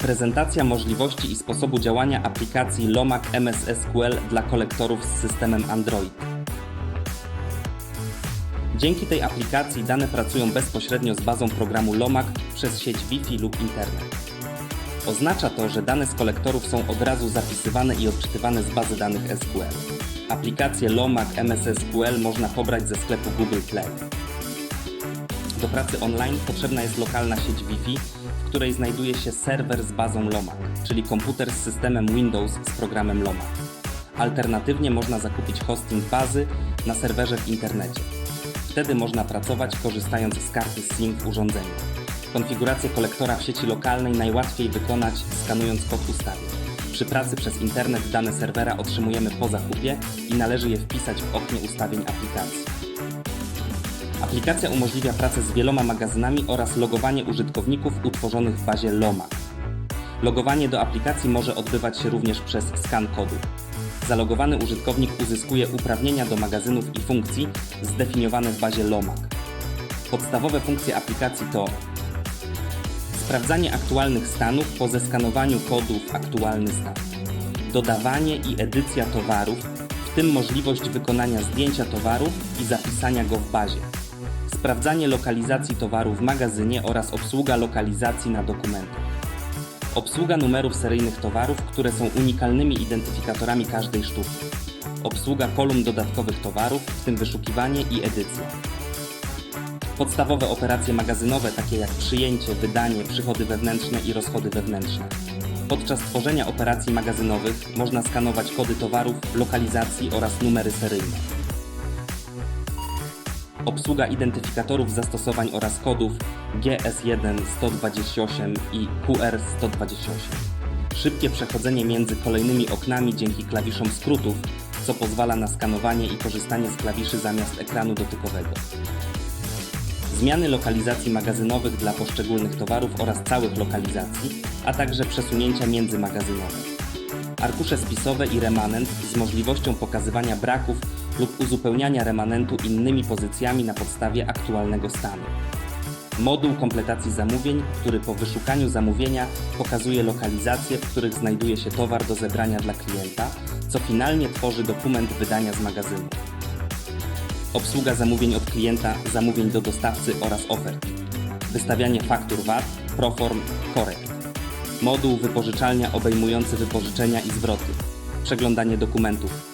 Prezentacja możliwości i sposobu działania aplikacji Lomac MS SQL dla kolektorów z systemem Android. Dzięki tej aplikacji dane pracują bezpośrednio z bazą programu Lomac przez sieć Wi-Fi lub internet. Oznacza to, że dane z kolektorów są od razu zapisywane i odczytywane z bazy danych SQL. Aplikację Lomac MS SQL można pobrać ze sklepu Google Play. Do pracy online potrzebna jest lokalna sieć Wi-Fi, w której znajduje się serwer z bazą Lomac, czyli komputer z systemem Windows z programem Lomac. Alternatywnie można zakupić hosting bazy na serwerze w internecie. Wtedy można pracować korzystając z karty SIM w urządzeniu. Konfigurację kolektora w sieci lokalnej najłatwiej wykonać skanując kod ustawień. Przy pracy przez internet dane serwera otrzymujemy po zakupie i należy je wpisać w oknie ustawień aplikacji. Aplikacja umożliwia pracę z wieloma magazynami oraz logowanie użytkowników utworzonych w bazie Lomac. Logowanie do aplikacji może odbywać się również przez skan kodu. Zalogowany użytkownik uzyskuje uprawnienia do magazynów i funkcji zdefiniowane w bazie Lomac. Podstawowe funkcje aplikacji to sprawdzanie aktualnych stanów po zeskanowaniu kodu w aktualny stan, dodawanie i edycja towarów, w tym możliwość wykonania zdjęcia towaru i zapisania go w bazie, sprawdzanie lokalizacji towaru w magazynie oraz obsługa lokalizacji na dokumentach. Obsługa numerów seryjnych towarów, które są unikalnymi identyfikatorami każdej sztuki. Obsługa kolumn dodatkowych towarów, w tym wyszukiwanie i edycja. Podstawowe operacje magazynowe, takie jak przyjęcie, wydanie, przychody wewnętrzne i rozchody wewnętrzne. Podczas tworzenia operacji magazynowych można skanować kody towarów, lokalizacji oraz numery seryjne. Obsługa identyfikatorów zastosowań oraz kodów GS1 128 i QR128. Szybkie przechodzenie między kolejnymi oknami dzięki klawiszom skrótów, co pozwala na skanowanie i korzystanie z klawiszy zamiast ekranu dotykowego. Zmiany lokalizacji magazynowych dla poszczególnych towarów oraz całych lokalizacji, a także przesunięcia międzymagazynowe. Arkusze spisowe i remanent z możliwością pokazywania braków lub uzupełniania remanentu innymi pozycjami na podstawie aktualnego stanu. Moduł kompletacji zamówień, który po wyszukaniu zamówienia pokazuje lokalizacje, w których znajduje się towar do zebrania dla klienta, co finalnie tworzy dokument wydania z magazynu. Obsługa zamówień od klienta, zamówień do dostawcy oraz ofert. Wystawianie faktur VAT, proform, korekt. Moduł wypożyczalnia obejmujący wypożyczenia i zwroty. Przeglądanie dokumentów.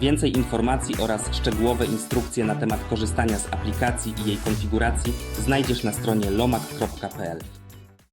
Więcej informacji oraz szczegółowe instrukcje na temat korzystania z aplikacji i jej konfiguracji znajdziesz na stronie lomak.pl.